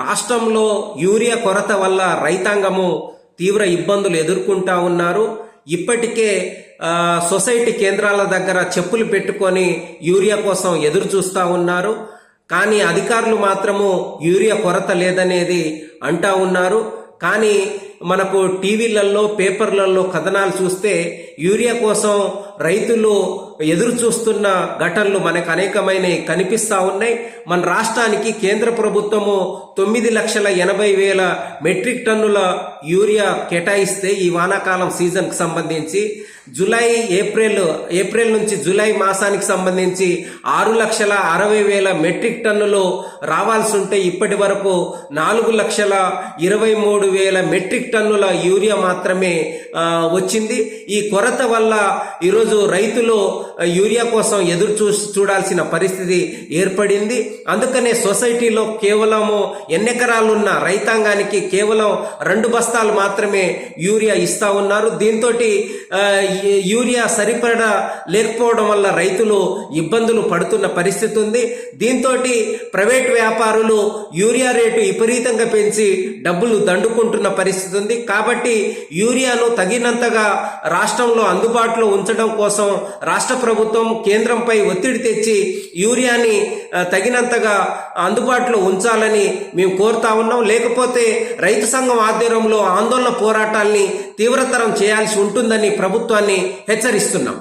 రాష్ట్రంలో యూరియా కొరత వల్ల రైతాంగము తీవ్ర ఇబ్బందులు ఎదుర్కొంటా ఉన్నారు. ఇప్పటికే సొసైటీ కేంద్రాల దగ్గర చెప్పులు పెట్టుకొని యూరియా కోసం ఎదురు చూస్తూ ఉన్నారు. కానీ అధికారులు మాత్రము యూరియా కొరత లేదనేది అంటా ఉన్నారు. కానీ మనకు టీవీలలో పేపర్లలో కథనాలు చూస్తే యూరియా కోసం రైతులు ఎదురు చూస్తున్న ఘటనలు మనకు అనేకమైన కనిపిస్తా ఉన్నాయి. మన రాష్ట్రానికి కేంద్ర ప్రభుత్వము తొమ్మిది లక్షల ఎనభై వేల మెట్రిక్ టన్నుల యూరియా కేటాయిస్తే ఈ వానాకాలం సీజన్కి సంబంధించి జూలై ఏప్రిల్ ఏప్రిల్ నుంచి జూలై మాసానికి సంబంధించి ఆరు లక్షల అరవై వేల మెట్రిక్ టన్నులు రావాల్సి ఉంటే ఇప్పటి వరకు నాలుగు లక్షల ఇరవై మూడు వేల మెట్రిక్ టన్నుల యూరియా మాత్రమే వచ్చింది. ఈ కొరత వల్ల ఈరోజు రైతులు యూరియా కోసం ఎదురు చూ చూడాల్సిన పరిస్థితి ఏర్పడింది. అందుకనే సొసైటీలో కేవలము ఎన్నెకరాలున్న రైతాంగానికి కేవలం రెండు బస్తాలు మాత్రమే యూరియా ఇస్తా ఉన్నారు. దీంతో యూరియా సరిపడా లేకపోవడం వల్ల రైతులు ఇబ్బందులు పడుతున్న పరిస్థితి ఉంది. దీంతో ప్రైవేట్ వ్యాపారులు యూరియా రేటు విపరీతంగా పెంచి డబ్బులు దండుకుంటున్న పరిస్థితి ఉంది కాబట్టి యూరియాను తగినంతగా రాష్ట్రంలో అందుబాటులో ఉంచడం కోసం రాష్ట్ర ప్రభుత్వం కేంద్రంపై ఒత్తిడి తెచ్చి యూరియాని తగినంతగా అందుబాటులో ఉంచాలని మేము కోరుతా ఉన్నాం. లేకపోతే రైతు సంఘం ఆధ్వర్యంలో ఆందోళన పోరాటాల్ని తీవ్రతరం చేయాల్సి ఉంటుందని ప్రభుత్వాన్ని హెచ్చరిస్తున్నాం.